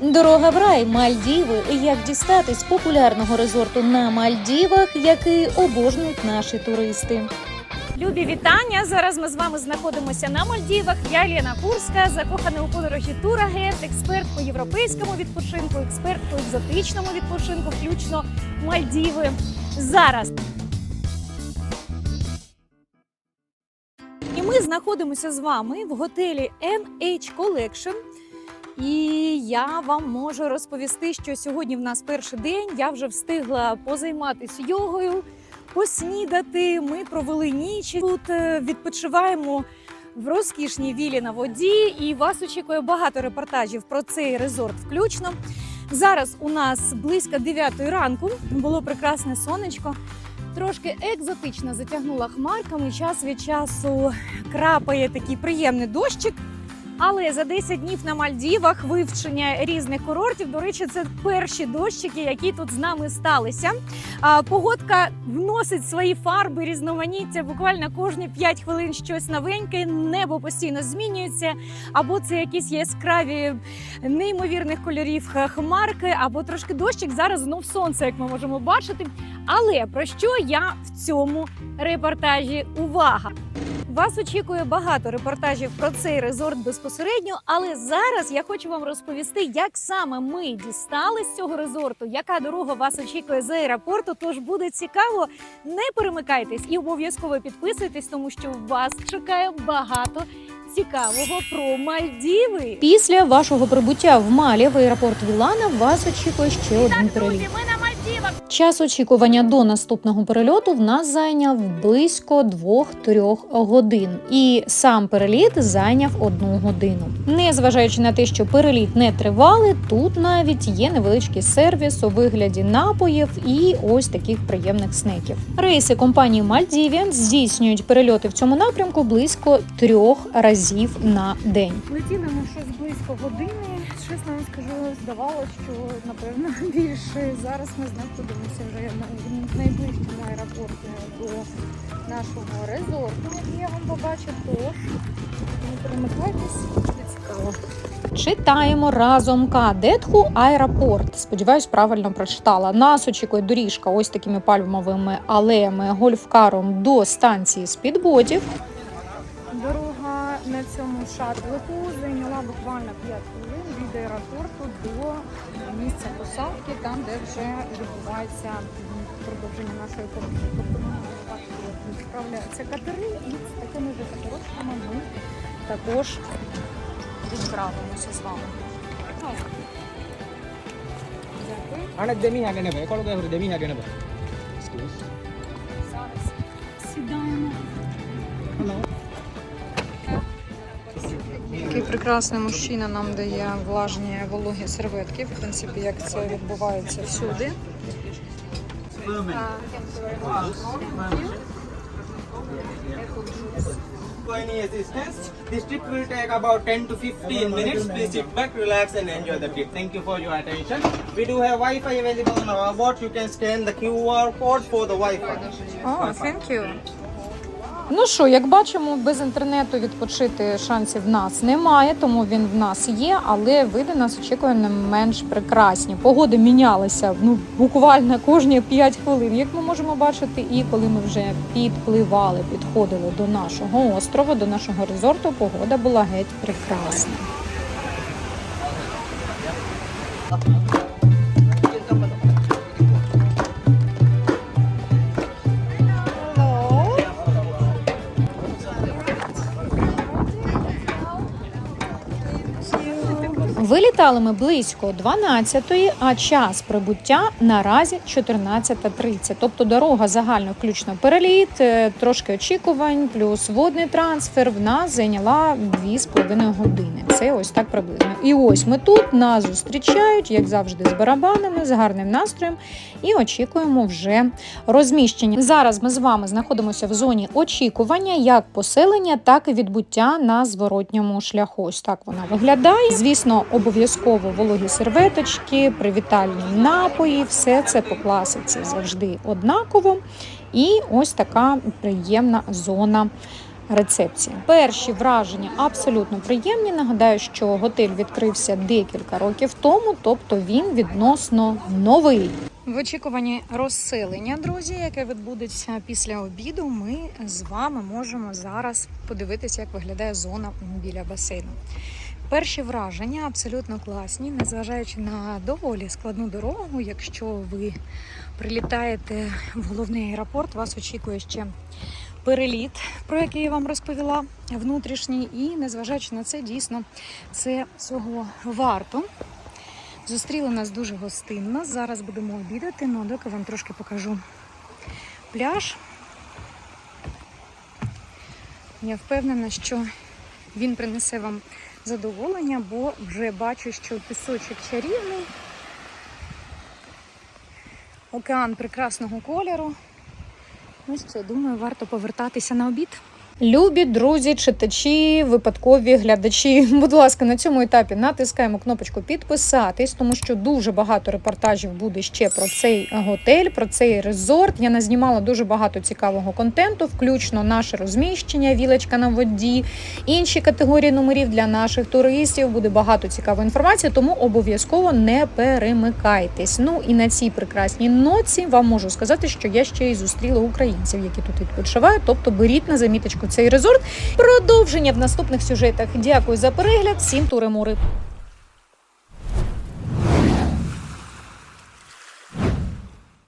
Дорога в рай, Мальдіви. Як дістатись популярного резорту на Мальдівах, який обожнюють наші туристи. Любі вітання! Зараз ми з вами знаходимося на Мальдівах. Я Лена Курська, закохана у подорожі турагент, експерт по європейському відпочинку, експерт по екзотичному відпочинку, включно Мальдіви. Зараз І ми знаходимося з вами в готелі NH Collection. І я вам можу розповісти, що сьогодні в нас перший день. Я вже встигла позайматися йогою, поснідати. Ми провели ніч. Тут е, відпочиваємо в розкішній вілі на воді. І вас очікує багато репортажів про цей резорт включно. Зараз у нас близько 9 ранку. Було прекрасне сонечко. Трошки екзотично затягнула хмарками. Час від часу крапає такий приємний дощик. Але за 10 днів на Мальдівах вивчення різних курортів. До речі, це перші дощики, які тут з нами сталися. Погодка вносить свої фарби, різноманіття. Буквально кожні 5 хвилин щось новеньке. Небо постійно змінюється. Або це якісь яскраві неймовірних кольорів хмарки, або трошки дощик. Зараз знов сонце, як ми можемо бачити. Але про що я в цьому репортажі? Увага! Вас очікує багато репортажів про цей резорт безпосередньо, але зараз я хочу вам розповісти, як саме ми дістались з цього резорту, яка дорога вас очікує з аеропорту. Тож буде цікаво. Не перемикайтесь і обов'язково підписуйтесь, тому що вас чекає багато цікавого про Мальдіви. Після вашого прибуття в Малі в аеропорт Вілана вас очікує ще один переліт. Час очікування до наступного перельоту в нас зайняв близько 2-3 годин, і сам переліт зайняв одну годину. Незважаючи на те, що переліт не тривалий, тут навіть є невеличкий сервіс у вигляді напоїв і ось таких приємних снеків. Рейси компанії Maldivian здійснюють перельоти в цьому напрямку близько трьох разів на день. Летіли ми щось близько години. Чесно вам скажу, здавалося, що напевно більше. Зараз ми знаходимося вже на найближчому аеропорті до нашого резорту, який я вам побачу. Тож не. Читаємо разом Кадетху аеропорт. Сподіваюсь, правильно прочитала. Нас очікує доріжка ось такими пальмовими алеями гольфкаром до станції спідботів. Дорога на цьому шатлику зайняла буквально 5 хвилин від аеропорту до місця посадки, там де вже відбувається продовження нашої подорожі. Тобто ми відправляються катери, і з такими ж катерочками ми також відправимося з вами. Дякую. Прекрасний мужчина нам дає влажні вологі серветки. В принципі, як це відбувається всюди. this trip will take about 10 to 15 minutes please sit back relax and enjoy the trip thank you for your attention we do have wi-fi available on our boat you can scan the qr code for the wi-fi О, thank you. Ну що, як бачимо, без інтернету відпочити шансів в нас немає, тому він в нас є, але види нас очікує не менш прекрасні. Погоди мінялися ну буквально кожні 5 хвилин, як ми можемо бачити. І коли ми вже підпливали, підходили до нашого острова, до нашого резорту, погода була геть прекрасна. Вилітали ми близько 12-ї, а час прибуття наразі 14.30. Тобто дорога загально включно переліт, е, трошки очікувань, плюс водний трансфер в нас зайняла 2,5 години. Це ось так приблизно. І ось ми тут нас зустрічають, як завжди, з барабанами, з гарним настроєм, і очікуємо вже розміщення. Зараз ми з вами знаходимося в зоні очікування як поселення, так і відбуття на зворотньому шляху. Ось так вона виглядає. Звісно, обов'язково вологі серветочки, привітальні напої, все це по класиці завжди однаково. І ось така приємна зона рецепції. Перші враження абсолютно приємні. Нагадаю, що готель відкрився декілька років тому, тобто він відносно новий. В очікуванні розселення, друзі, яке відбудеться після обіду, ми з вами можемо зараз подивитися, як виглядає зона біля басейну. Перші враження абсолютно класні, незважаючи на доволі складну дорогу. Якщо ви прилітаєте в головний аеропорт, вас очікує ще переліт, про який я вам розповіла, внутрішній. І незважаючи на це, дійсно це цього варто. Зустріли нас дуже гостинно. Зараз будемо обідати, ну доки вам трошки покажу пляж. Я впевнена, що він принесе вам задоволення, бо вже бачу, що пісочок чарівний, океан прекрасного кольору. Ну що, думаю, варто повертатися на обід. Любі друзі, читачі, випадкові глядачі. Будь ласка, на цьому етапі натискаємо кнопочку підписатись, тому що дуже багато репортажів буде ще про цей готель, про цей резорт. Я назнімала дуже багато цікавого контенту, включно наше розміщення, вілочка на воді, інші категорії номерів для наших туристів. Буде багато цікавої інформації, тому обов'язково не перемикайтесь. Ну і на цій прекрасній ноці вам можу сказати, що я ще й зустріла українців, які тут відпочивають. Тобто беріть на заміточку цей резорт. Продовження в наступних сюжетах. Дякую за перегляд. Всім тури-мури.